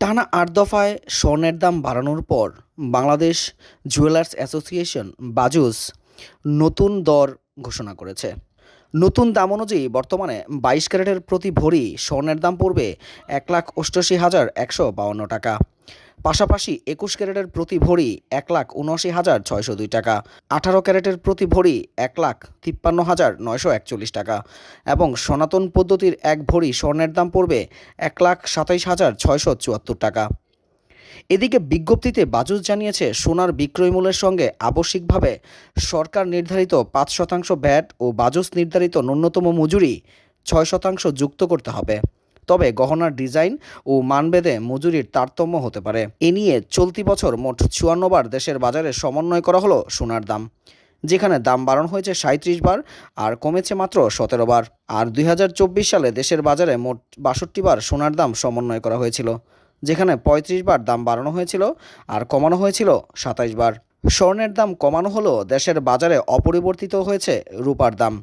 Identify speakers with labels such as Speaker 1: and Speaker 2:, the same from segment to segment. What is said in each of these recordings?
Speaker 1: টানা আট দফায় স্বর্ণের দাম বাড়ানোর পর বাংলাদেশ জুয়েলার্স অ্যাসোসিয়েশন বাজুস নতুন দর ঘোষণা করেছে। নতুন দাম অনুযায়ী বর্তমানে বাইশ ক্যারেটের প্রতি ভরি স্বর্ণের দাম পড়বে এক লাখ অষ্টআশি হাজার একশো বাউন্ন টাকা। পাশাপাশি একুশ ক্যারেটের প্রতি ভরি এক লাখ উনআশি হাজার ছয়শো দুই টাকা, আঠারো ক্যারেটের প্রতি ভরি এক লাখ তিপ্পান্ন হাজার নয়শো একচল্লিশ টাকা এবং সনাতন পদ্ধতির এক ভরি স্বর্ণের দাম পড়বে এক লাখ সাতাইশ হাজার ছয়শো চুয়াত্তর টাকা। এদিকে বিজ্ঞপ্তিতে বাজুস জানিয়েছে, সোনার বিক্রয় মূল্যের সঙ্গে আবশ্যিকভাবে সরকার নির্ধারিত পাঁচ শতাংশ ভ্যাট ও বাজুস নির্ধারিত ন্যূনতম মজুরি ছয় শতাংশ যুক্ত করতে হবে। তবে গহনার ডিজাইন ও মানভেদে মজুরির তারতম্য হতে পারে। এ নিয়ে চলতি বছর মোট চুয়ান্নবার দেশের বাজারে সমন্বয় করা হলো সোনার দাম, যেখানে দাম বাড়ানো হয়েছে সাঁত্রিশ বার আর কমেছে মাত্র সতেরো বার। আর দুই হাজার চব্বিশ সালে দেশের বাজারে মোট বাষট্টি বার সোনার দাম সমন্বয় করা হয়েছিল, যেখানে পঁয়ত্রিশ বার দাম বাড়ানো হয়েছিল আর কমানো হয়েছিল সাতাইশ বার। স্বর্ণের দাম কমানো হলো দেশের বাজারে অপরিবর্তিত হয়েছে রূপার দাম।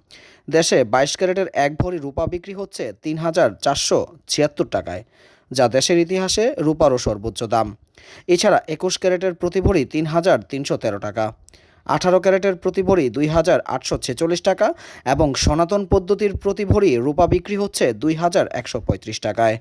Speaker 1: দেশে বাইশ ক্যারেটের এক ভরি রূপা বিক্রি হচ্ছে তিন হাজার চারশো ছিয়াত্তর টাকায়, যা দেশের ইতিহাসে রূপারও সর্বোচ্চ দাম। এছাড়া একুশ ক্যারেটের প্রতি ভরি তিন হাজার তিনশো তেরো টাকা, আঠারো ক্যারেটের প্রতি ভরি দুই হাজার আটশো ছেচল্লিশ টাকা এবং সনাতন পদ্ধতির প্রতি ভরি রূপা বিক্রি হচ্ছে দুই হাজার একশো পঁয়ত্রিশ টাকায়।